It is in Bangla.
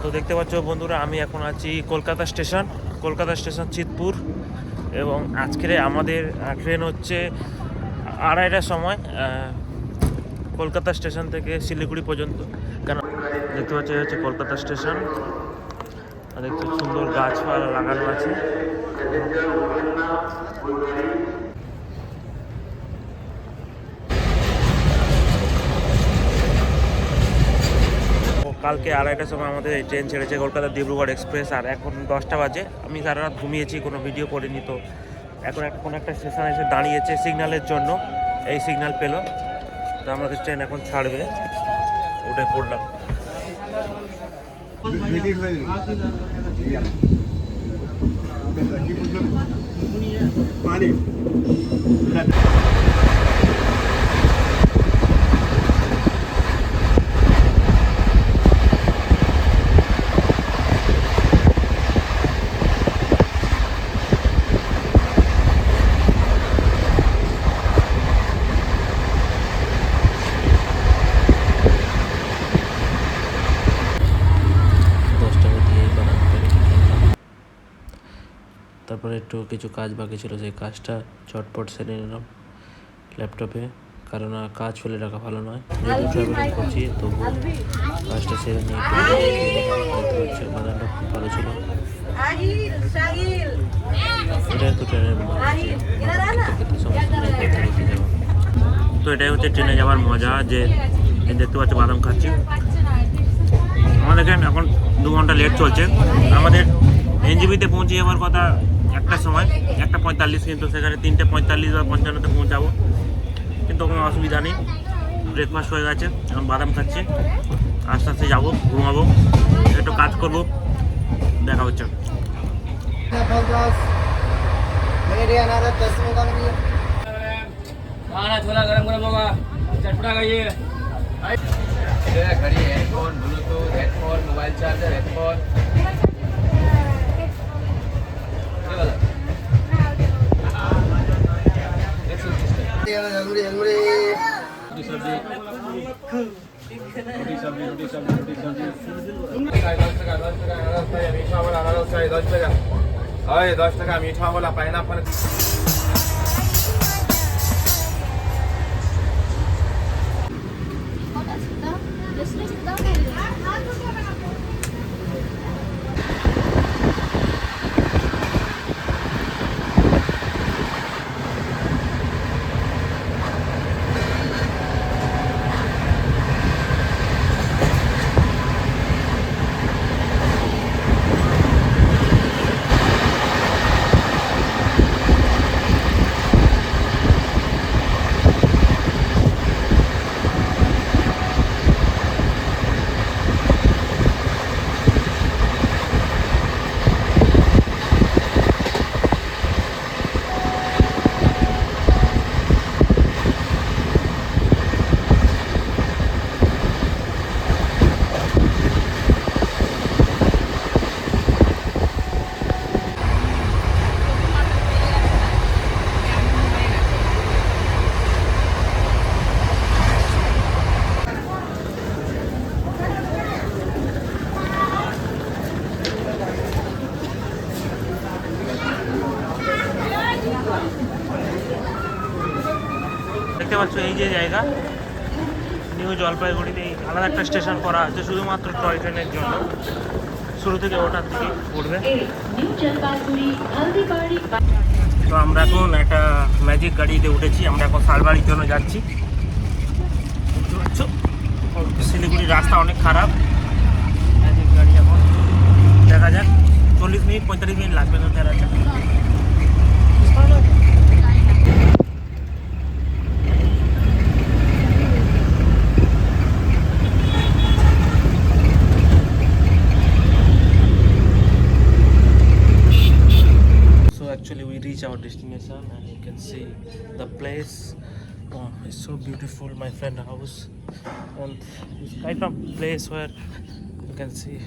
তো দেখতে পাচ্ছ বন্ধুরা, আমি এখন আছি কলকাতা স্টেশন কলকাতা স্টেশন চিতপুর এবং আজকের আমাদের ট্রেন হচ্ছে আড়াইটার সময় কলকাতা স্টেশন থেকে শিলিগুড়ি পর্যন্ত। কেন দেখতে পাচ্ছ হচ্ছে কলকাতা স্টেশন। দেখতে সুন্দর গাছপালা লাগানো আছে। কালকে আড়াইটার সময় আমাদের এই ট্রেন ছেড়েছে কলকাতা ডিব্রুগড় এক্সপ্রেস, আর এখন দশটা বাজে। আমি সারা রাত ঘুমিয়েছি, কোনো ভিডিও করিনি তো। এখন একটা কোনো একটা স্টেশন এসে দাঁড়িয়েছে সিগন্যালের জন্য। এই সিগন্যাল পেল। তো আমাদের ট্রেন এখন ছাড়বে। উঠে পড়লাম। পানি দশটা দিয়ে বারান্দাতে রেখে দিলাম তারপরে একটু কিছু কাজ বাকি ছিল সেই কাজটা চটপট সেরে নিলাম ল্যাপটপে। কারণ আর কাজ ফেলে রাখা ভালো নয়। যেহেতু ট্রাভেলিং করছি তবু কাজটা সেরে নিয়ে বাদানটা খুব ভালো ছিল। এটাই তো ট্রেনের তো এটাই হচ্ছে ট্রেনে যাওয়ার মজা যে দেখতে পাচ্ছ বাদাম খাচ্ছি। আমাদের এখানে এখন দু ঘণ্টা লেট চলছে। আমাদের এনজিবিতে পৌঁছে যাওয়ার কথা একটা সময় একটা পঁয়তাল্লিশ কিন্তু সেখানে তিনটে পঁয়তাল্লিশ বা পঞ্চান্নতে পৌঁছাবো কিন্তু কোনো অসুবিধা নেই ব্রেকফাস্ট হয়ে গেছে এখন বাদাম খাচ্ছি আস্তে আস্তে যাবো ঘুমাবো একটু কাজ করবো দেখা হচ্ছে मेरे अनारस दस में का नहीं खाना छोला गरम गरम होगा चटपटा खाइए घड़ी headphone bluetooth headphone mobile charger headphone ঝেমড়ে দশ টাকা মিঠা হলা পাইনাপল দেখতে পাচ্ছ এই যে জায়গা? নিউ জলপাইগুড়িতে এই আলাদা একটা স্টেশন করা আছে, শুধুমাত্র টয় ট্রেনের জন্য। শুরু থেকে ওটার থেকে পড়বে তো আমরা এখন একটা ম্যাজিক গাড়িতে উঠেছি, আমরা এখন শালবাড়ির জন্য যাচ্ছি। শিলিগুড়ির রাস্তা অনেক খারাপ। ম্যাজিক গাড়ি এখন। দেখা যাক, চল্লিশ মিনিট, পঁয়তাল্লিশ মিনিট লাগবে তো তেরো So you can see the place. Oh, it's so beautiful, my friend house. And it's kind of place where you can see